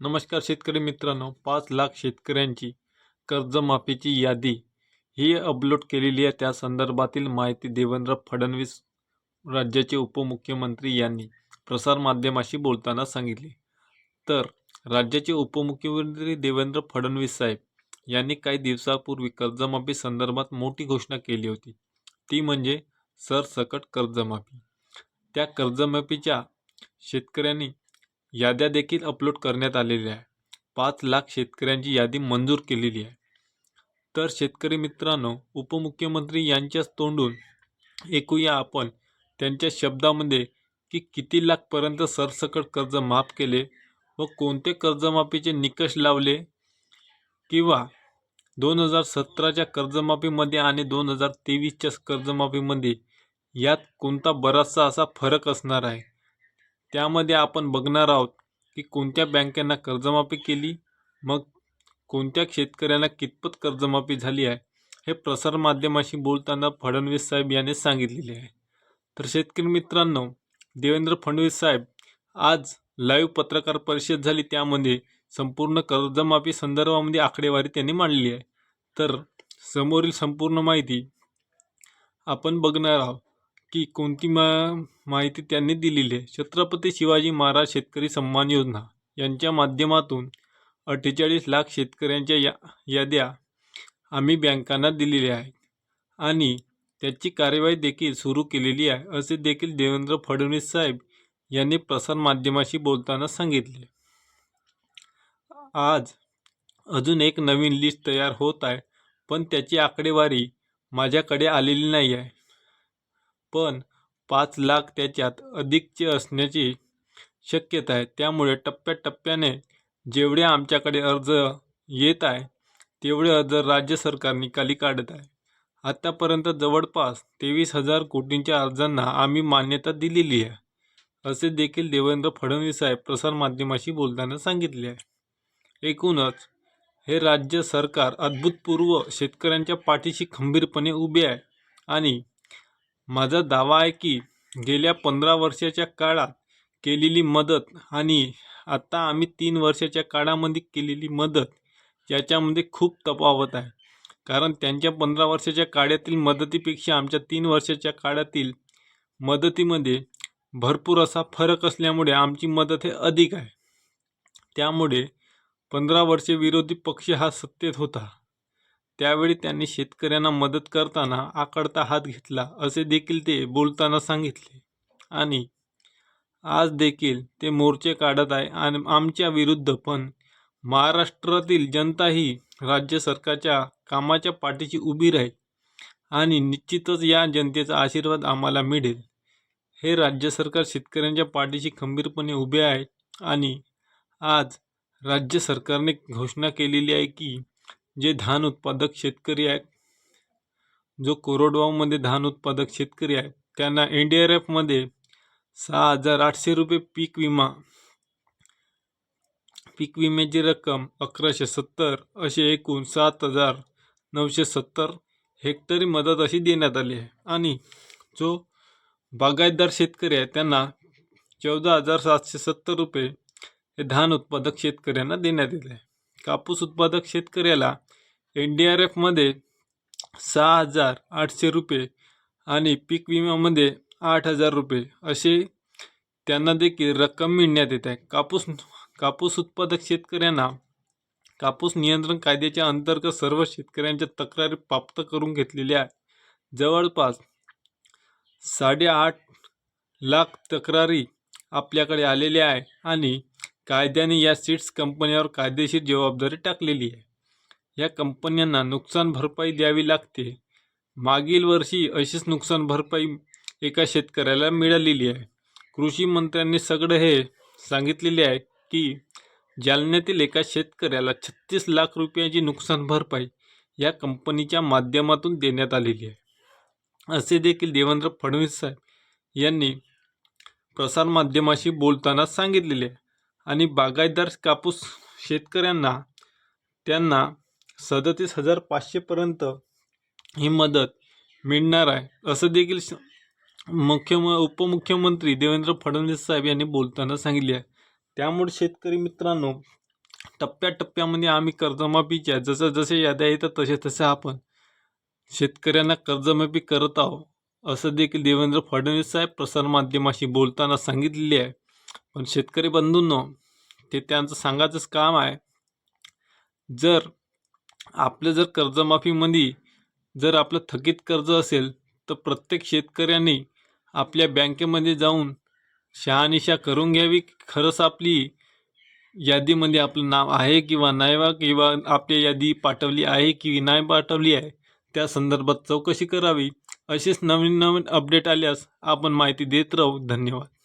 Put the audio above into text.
नमस्कार शेतकरी मित्रांनो पाच लाख शेतकऱ्यांची कर्जमाफीची यादी ही अपलोड केलेली आहे. त्या संदर्भातील माहिती देवेंद्र फडणवीस राज्याचे उपमुख्यमंत्री यांनी प्रसारमाध्यमाशी बोलताना सांगितले. तर राज्याचे उपमुख्यमंत्री देवेंद्र फडणवीस साहेब यांनी काही दिवसापूर्वी कर्जमाफी संदर्भात मोठी घोषणा केली होती. ती म्हणजे सरसकट कर्जमाफी. त्या कर्जमाफीच्या शेतकऱ्यांनी याद्या देखील अपलोड करण्यात आलेल्या आहे पाच लाख शेतकऱ्यांची यादी मंजूर केलेली आहे. तर शेतकरी मित्रांनो उपमुख्यमंत्री यांच्याच तोंडून ऐकूया आपण त्यांच्या शब्दामध्ये की किती लाखपर्यंत सरसकट कर्ज माफ केले व कोणते कर्जमाफीचे निकष लावले किंवा दोन हजार सतराच्या कर्जमाफीमध्ये आणि दोन हजार तेवीसच्या कर्जमाफीमध्ये यात कोणता बराचसा असा फरक असणार आहे? त्यामध्ये आपण बघणार आहोत की कोणत्या बँकांना कर्जमाफी केली मग कोणत्या शेतकऱ्यांना कितपत कर्जमाफी झाली आहे हे प्रसारमाध्यमाशी बोलताना फडणवीस साहेब यांनी सांगितलेले आहे. तर शेतकरी मित्रांनो देवेंद्र फडणवीस साहेब आज लाईव्ह पत्रकार परिषद झाली त्यामध्ये संपूर्ण कर्जमाफी संदर्भामध्ये आकडेवारी त्यांनी मांडली आहे. तर समोरील संपूर्ण माहिती आपण बघणार आहोत. की कोणती मा माहिती त्यांनी दिलेली आहे. छत्रपती शिवाजी महाराज शेतकरी सन्मान योजना यांच्या माध्यमातून अठ्ठेचाळीस लाख शेतकऱ्यांच्या या याद्या आम्ही बँकांना दिलेल्या आहेत. आणि त्याची कार्यवाही देखील सुरू केलेली आहे असे देखील देवेंद्र फडणवीस साहेब यांनी प्रसारमाध्यमाशी बोलताना सांगितले. आज अजून एक नवीन लिस्ट तयार होत आहे पण त्याची आकडेवारी माझ्याकडे आलेली नाही आहे. पण पाच लाख त्याच्यात अधिकचे असण्याची शक्यता आहे. त्यामुळे टप्प्याटप्प्याने जेवढे आमच्याकडे अर्ज येत आहे तेवढे अर्ज राज्य सरकार निकाली काढत आहे. आत्तापर्यंत जवळपास तेवीस हजार कोटींच्या अर्जांना आम्ही मान्यता दिलेली आहे असे देखील देवेंद्र फडणवीस साहेब प्रसारमाध्यमाशी बोलताना सांगितले आहे. एकूणच हे राज्य सरकार अद्भुतपूर्व शेतकऱ्यांच्या पाठीशी खंबीरपणे उभे आहे आणि माझा दावा आहे की गेल्या पंधरा वर्षाच्या काळात केलेली मदत आणि आत्ता आम्ही तीन वर्षाच्या काळामध्ये केलेली मदत याच्यामध्ये खूप तफावत आहे. कारण त्यांच्या पंधरा वर्षाच्या काळातील मदतीपेक्षा आमच्या तीन वर्षाच्या काळातील मदतीमध्ये भरपूर असा फरक असल्यामुळे आमची मदत हे अधिक आहे. त्यामुळे पंधरा वर्षे विरोधी पक्ष हा सत्तेत होता. त्यावेळी त्यांनी शेतकऱ्यांना मदत करताना आकडता हात घेतला असे देखील ते बोलताना सांगितले. आणि आज देखील ते मोर्चे काढत आहे आणि आमच्या विरुद्ध पण. महाराष्ट्रातील जनता ही राज्य सरकारच्या कामाच्या पाठीशी उभी राहील आणि निश्चितच या जनतेचा आशीर्वाद आम्हाला मिळेल. हे राज्य सरकार शेतकऱ्यांच्या पाठीशी खंबीरपणे उभे आहे आणि आज राज्य सरकारने घोषणा केलेली आहे की जे धान उत्पादक शेतकरी आहेत जो कोरडवाहूमध्ये धान उत्पादक शेतकरी आहेत त्यांना एन डी आर एफमध्ये सहा हजार आठशे रुपये पीक विमा पीक विम्याची रक्कम अकराशे सत्तर असे एकूण सात हजार नऊशे सत्तर हेक्टरी मदत अशी देण्यात आली आहे. आणि जो बागायतदार शेतकरी आहे त्यांना चौदा हजार सातशे सत्तर रुपये हे धान उत्पादक शेतकऱ्यांना देण्यात येत आहे. कापूस उत्पादक शेतकऱ्याला एन डी आर एफमध्ये सहा हजार आठशे रुपये आणि पीक विम्यामध्ये आठ हजार रुपये असे त्यांना देखील रक्कम मिळण्यात येत आहे. कापूस कापूस उत्पादक शेतकऱ्यांना कापूस नियंत्रण कायद्याच्या अंतर्गत सर्व शेतकऱ्यांच्या तक्रारी प्राप्त करून घेतलेल्या आहे जवळपास साडेआठ लाख तक्रारी आपल्याकडे आलेल्या आहे आणि कायद्याने या सीड्स कंपन्यावर कायदेशीर जबाबदारी टाकलेली आहे. या कंपन्यांना नुकसान भरपाई द्यावी लागते. मागील वर्षी अशीच नुकसान भरपाई एका शेतकऱ्याला मिळालेली आहे. कृषी मंत्र्यांनी सगळं हे सांगितलेले आहे की जालन्यातील एका शेतकऱ्याला छत्तीस लाख रुपयाची नुकसान भरपाई या कंपनीच्या माध्यमातून देण्यात आलेली आहे. असे देखील देवेंद्र फडणवीस साहेब यांनी प्रसारमाध्यमाशी बोलताना सांगितलेले आहे. आणि बागायतदार कापूस शेतकऱ्यांना त्यांना सदतीस हजार पाचशेपर्यंत ही मदत मिळणार आहे. असं देखील स- मुख्यम उपमुख्यमंत्री देवेंद्र फडणवीस साहेब यांनी बोलताना सांगितले आहे. त्यामुळे शेतकरी मित्रांनो टप्प्याटप्प्यामध्ये आम्ही कर्जमाफीच्या जसं जसे याद्या येतात तसे तसे आपण शेतकऱ्यांना कर्जमाफी करत आहोत. असं देखील देवेंद्र फडणवीस साहेब प्रसारमाध्यमाशी बोलताना सांगितलेले आहे. पण शेतकरी बंधूंनो ते त्यांचं सांगायचंच काम आहे. जर आपलं जर कर्जमाफीमध्ये जर आपलं थकीत कर्ज असेल तर प्रत्येक शेतकऱ्याने आपल्या बँकेमध्ये जाऊन शहानिशा करून घ्यावी. खरंच आपली यादीमध्ये आपलं नाव आहे किंवा नाही वा किंवा आपली यादी पाठवली आहे की नाही पाठवली आहे त्या संदर्भात चौकशी करावी. असेच नवीन नवीन अपडेट आल्यास आपण माहिती देत राहू. धन्यवाद.